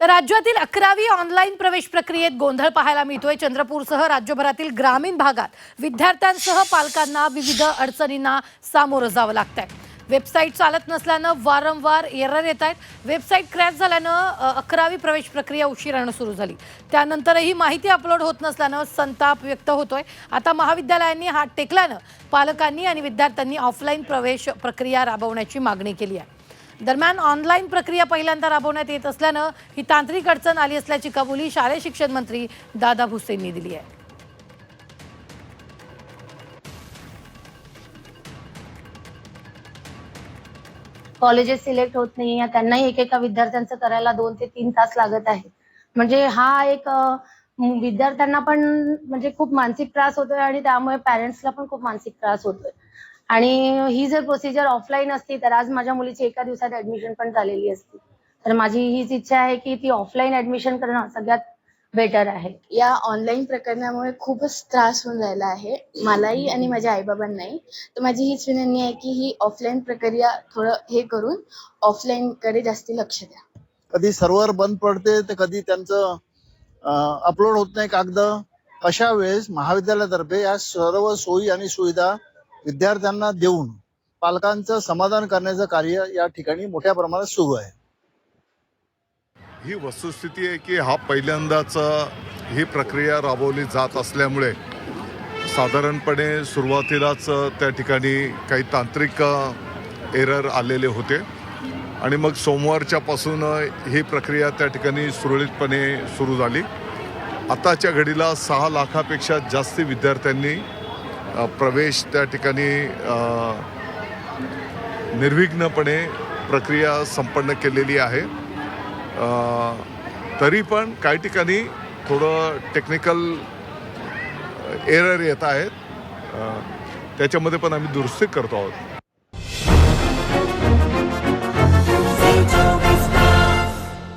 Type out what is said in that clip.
तर राज्यातील अकरावी ऑनलाईन प्रवेश प्रक्रियेत गोंधळ पाहायला मिळतोय. चंद्रपूरसह राज्यभरातील ग्रामीण भागात विद्यार्थ्यांसह पालकांना विविध अडचणींना सामोरं जावं लागतंय. वेबसाईट चालत नसल्यानं वारंवार एरर येत आहेत वेबसाईट क्रॅश झाल्यानं अकरावी प्रवेश प्रक्रिया उशिरानं सुरू झाली. त्यानंतरही माहिती अपलोड होत नसल्यानं संताप व्यक्त होतोय. आता महाविद्यालयांनी हात टेकल्यानं पालकांनी आणि विद्यार्थ्यांनी ऑफलाईन प्रवेश प्रक्रिया राबवण्याची मागणी केली आहे. दरम्यान ऑनलाईन प्रक्रिया पहिल्यांदा राबवण्यात येत असल्यानं ही तांत्रिक अडचण आली असल्याची कबुली शालेय शिक्षण मंत्री दादा भुसेंनी दिली आहे. कॉलेजेस सिलेक्ट होत नाही त्यांनाही एकेका विद्यार्थ्यांचं करायला दोन ते तीन तास लागत आहे म्हणजे हा एक विद्यार्थ्यांना पण म्हणजे खूप मानसिक त्रास होतोय आणि त्यामुळे पॅरेंट्सला पण खूप मानसिक त्रास होतोय. आणि ही जर प्रोसिजर ऑफलाईन असती तर आज माझ्या मुलीची एका दिवसात ऍडमिशन पण झालेली असती. तर माझी हीच इच्छा आहे की ती ऑफलाईन ऍडमिशन करणं सगळ्यात बेटर आहे. या ऑनलाईन प्रकरणामुळे खूपच त्रास होऊन राहिला आहे. मलाही आणि माझ्या आईबाबांनाही. तर माझी हीच विनंती आहे की ही ऑफलाईन प्रक्रिया थोडं हे करून ऑफलाईन कडे जास्ती लक्ष द्या. कधी सर्व्हर बंद पडते तर कधी त्यांचं अपलोड होत नाही कागद. अशा वेळेस महाविद्यालयातर्फे या सर्व सोयी आणि सुविधा विद्यार्थ्यांना देऊन पालकांचं समाधान करण्याचं कार्य या ठिकाणी मोठ्या प्रमाणात सुरू आहे. ही वस्तुस्थिती आहे की हा पहिल्यांदाच ही प्रक्रिया राबवली जात असल्यामुळे साधारणपणे सुरुवातीलाच त्या ठिकाणी काही तांत्रिक एरर आलेले होते. आणि मग सोमवारच्यापासून ही प्रक्रिया त्या ठिकाणी सुरळीतपणे सुरू झाली. आताच्या घडीला सहा लाखापेक्षा जास्त विद्यार्थ्यांनी प्रवेश त्या ठिकाणी निर्विघ्नपणे प्रक्रिया संपन्न केलेली आहे. तरी पण काही ठिकाणी थोडं टेक्निकल एरर येत आहेत. त्याच्यामध्ये पण आम्ही दुरुस्ती करतो आहोत.